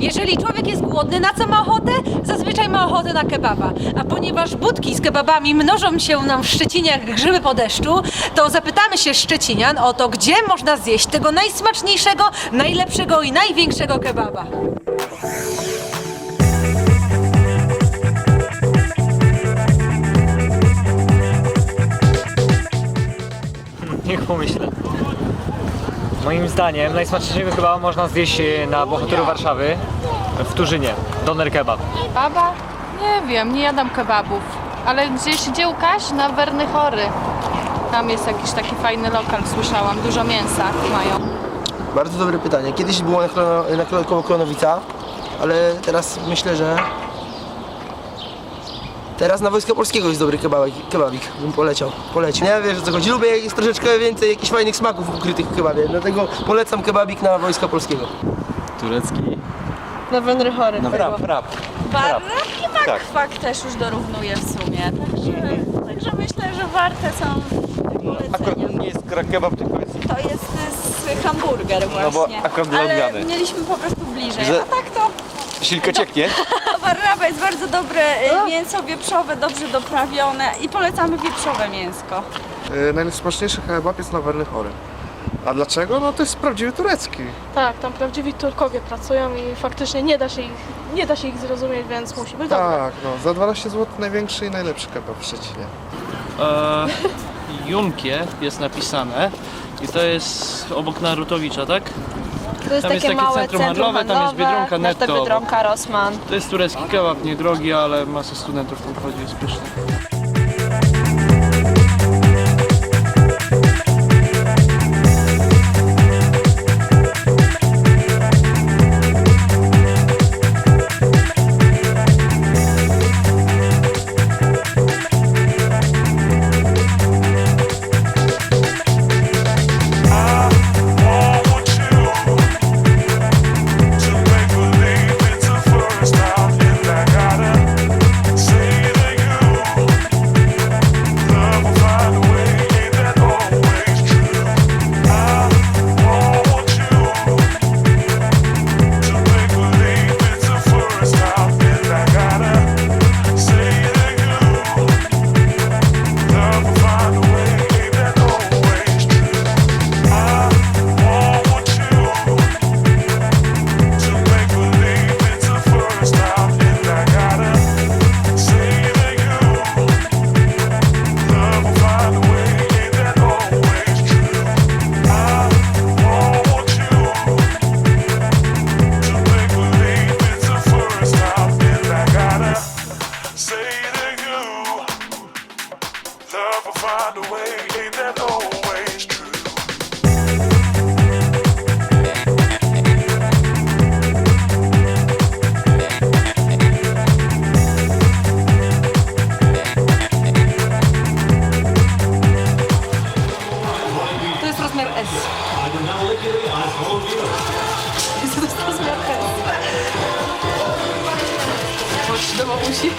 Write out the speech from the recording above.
Jeżeli człowiek jest głodny, na co ma ochotę? Zazwyczaj ma ochotę na kebaba. A ponieważ budki z kebabami mnożą się nam w Szczecinie jak grzyby po deszczu, to zapytamy się Szczecinian o to, gdzie można zjeść tego najsmaczniejszego, najlepszego i największego kebaba. Niech pomyślę. Moim zdaniem najsmaczniejszego chyba można zjeść e, na bohateru Warszawy w Turzynie. Doner kebab. Baba? Nie wiem, nie jadam kebabów. Ale gdzieś gdzie Łukaś? Na Werny Chory. Tam jest jakiś taki fajny lokal, słyszałam. Dużo mięsa mają. Bardzo dobre pytanie. Kiedyś było na, Klono, na Klo- koło Klonowica, ale teraz myślę, że teraz na Wojska Polskiego jest dobry kebabik, kebabik bym poleciał, polecił. Nie wiesz o co chodzi, lubię jest troszeczkę więcej jakichś fajnych smaków ukrytych w kebabie, dlatego polecam kebabik na Wojska Polskiego. Turecki. Na Wędry chory. Frap, frap. Bar i tak, Tak. też już dorównuje w sumie. Także, także myślę, że warte są Akurat polecenia. nie jest kebab, tylko jest... To jest z hamburger No bo właśnie. akurat dla Ale odmiany. mieliśmy po prostu bliżej. Że- A tak to Silka cieknie. Warrawa jest bardzo dobre y, mięso wieprzowe, dobrze doprawione i polecamy wieprzowe mięsko. Yy, najsmaczniejszy kebab jest na Werny Chory. A dlaczego? No to jest prawdziwy turecki. Tak, tam prawdziwi Turkowie pracują i faktycznie nie da się ich, nie da się ich zrozumieć, więc musi być dobre. Tak, no za 12 zł największy i najlepszy kebab w Szczecinie. e, Junkie jest napisane i to jest obok Narutowicza, tak? To jest Tam jest takie takie małe centrum handlowe, tam jest Biedronka Netto. Biedronka. To jest turecki kebab, niedrogi, ale masa studentów tam chodzi, jest pyszny. Love will? To jest rozmiar S. To jest rozmiar S. Chodź do mamusi.